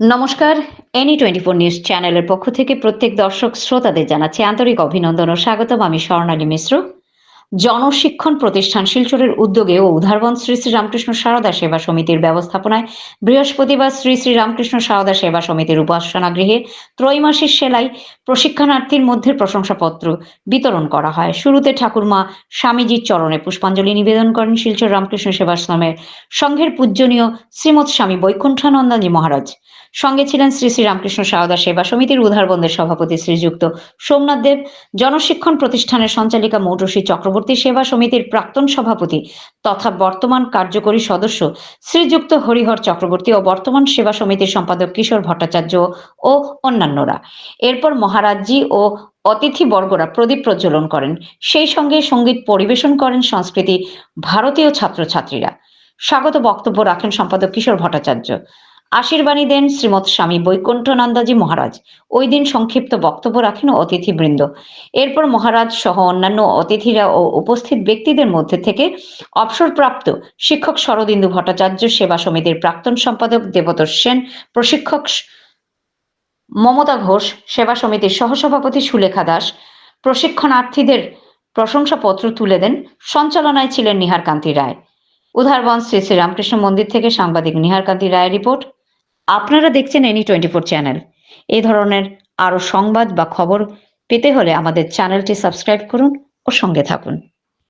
নমস্কার, any twenty four news চ্যানেলের পক্ষ থেকে প্রত্যেক দর্শক শ্রোতাদের জানাচ্ছি আন্তরিক অভিনন্দন ও স্বাগতম আমি স্বর্ণালী মিশ্র। জনশিক্ষণ প্রতিষ্ঠান শিলচরের উদ্যোগে ও উদারবন শ্রী শ্রী রামকৃষ্ণ সারদা সেবা সমিতির ব্যবস্থাপনায় বৃহস্পতিবার শ্রী শ্রী রামকৃষ্ণ সারদা সেবা সমিতির উপাসনা গৃহে ত্রৈমাসিক সেলাই প্রশিক্ষণার্থীর মধ্যে প্রশংসাপত্র বিতরণ করা হয়। শুরুতে ঠাকুরমা স্বামীজির চরণে পুষ্পাঞ্জলি নিবেদন করেন শিলচর রামকৃষ্ণ সেবাশ্রমের সংঘের পূজ্যনীয় শ্রীমৎ স্বামী বৈকুণ্ঠানন্দজি মহারাজ। সঙ্গে ছিলেন শ্রী শ্রী রামকৃষ্ণ সারদা সেবা সমিতির উধারবন্দের সভাপতি শ্রীযুক্ত সোমনাথ দেব। জনশিক্ষণ প্রতিষ্ঠানের সঞ্চালিকা মৌটসী চক্রবর্তী সেবা সমিতির প্রাক্তন সভাপতি তথা বর্তমান কার্যকরী সদস্য শ্রীযুক্ত হরিহর চক্রবর্তী ও বর্তমান সেবা সমিতির সম্পাদক কিশোর ভট্টাচার্য ও অন্যান্যরা। এরপর মহারাজজি ও অতিথি বর্গরা প্রদীপ প্রজ্বলন করেন। সেই সঙ্গে সংগীত পরিবেশন করেন সংস্কৃতি ভারতীয় ছাত্রছাত্রীরা। স্বাগত বক্তব্য রাখেন সম্পাদক কিশোর ভট্টাচার্য। আশীর্বাণী দেন শ্রীমৎ স্বামী বৈকুণ্ঠনন্দাজি মহারাজ। ওই দিন সংক্ষিপ্ত বক্তব্য রাখেন অতিথিবৃন্দ। এরপর মহারাজ সহ অন্যান্য অতিথিরা ও উপস্থিত ব্যক্তিদের মধ্যে থেকে অবসরপ্রাপ্ত শিক্ষক শরদিন্দু ভট্টাচার্য, সেবা সমিতির প্রাক্তন সম্পাদক দেবতোষ সেন, প্রশিক্ষক মমতা ঘোষ, সেবা সমিতির সহসভাপতি সুলেখা দাস, প্রশিক্ষণার্থীদের প্রশংসাপত্র তুলে দেন সঞ্চালনায় ছিলেন নিহারকান্তি রায়। উধারবন শ্রী শ্রী রামকৃষ্ণ মন্দির থেকে সাংবাদিক নিহারকান্তি রায়ের রিপোর্ট। আপনারা দেখছেন এনি টোয়েন্টি ফোর চ্যানেল। এ ধরনের আরও সংবাদ বা খবর পেতে হলে আমাদের চ্যানেলটি সাবস্ক্রাইব করুন ও সঙ্গে থাকুন।